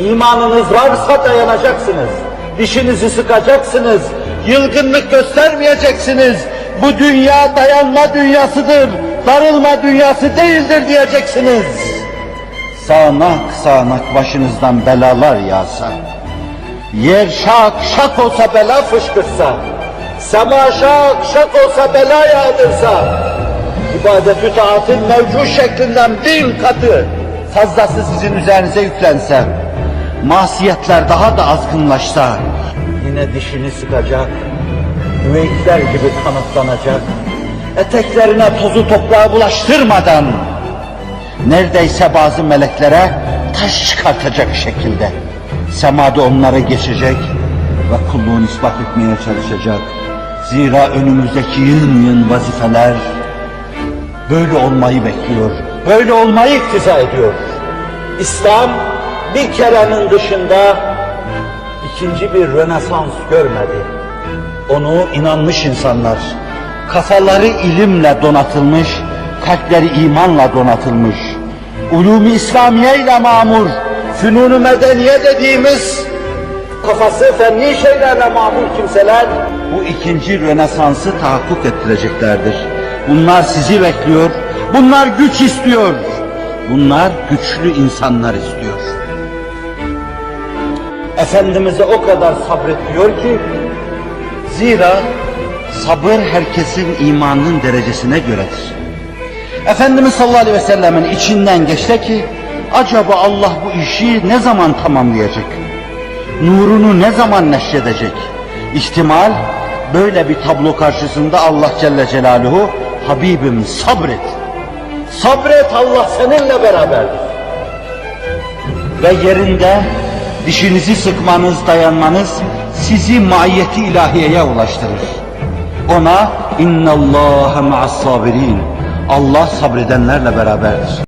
İmanınız varsa dayanacaksınız. Dişinizi sıkacaksınız. Yılgınlık göstermeyeceksiniz. Bu dünya dayanma dünyasıdır. Darılma dünyası değildir diyeceksiniz. Sağanak sağanak başınızdan belalar yağsa, yer şak şak olsa bela fışkırsa, sema şak şak olsa bela yağdırsa, ibadet-ü taatın mevcut şeklinden bin katı fazlası sizin üzerinize yüklense, masiyetler daha da azgınlaşsa, yine dişini sıkacak, müvekkiller gibi kanıtlanacak, eteklerine tozu toprağı bulaştırmadan, neredeyse bazı meleklere taş çıkartacak şekilde semada onlara geçecek ve kulluğunu ispat etmeye çalışacak. Zira önümüzdeki yığın yığın vazifeler böyle olmayı bekliyor. Böyle olmayı iktiza ediyor. İslam bir kerenin dışında ikinci bir rönesans görmedi. Onu inanmış insanlar, kafaları ilimle donatılmış, kalpleri imanla donatılmış, ulûm-i İslamiye ile mamur, fünun-u medeniye dediğimiz kafası fenni şeylerle mamur kimseler bu ikinci rönesansı tahakkuk ettireceklerdir. Bunlar sizi bekliyor, bunlar güç istiyor, bunlar güçlü insanlar istiyor. Efendimiz'e o kadar sabrediyor ki zira sabır herkesin imanının derecesine göredir. Efendimiz sallallahu aleyhi ve sellemin içinden geçti ki acaba Allah bu işi ne zaman tamamlayacak? Nurunu ne zaman neşredecek? İhtimal böyle bir tablo karşısında Allah Celle Celaluhu Habibim sabret. Sabret Allah seninle beraberdir ve yerinde dişinizi sıkmanız, dayanmanız sizi maiyeti ilahiyeye ulaştırır. Ona innallaha ma'as sabirin. Allah sabredenlerle beraberdir.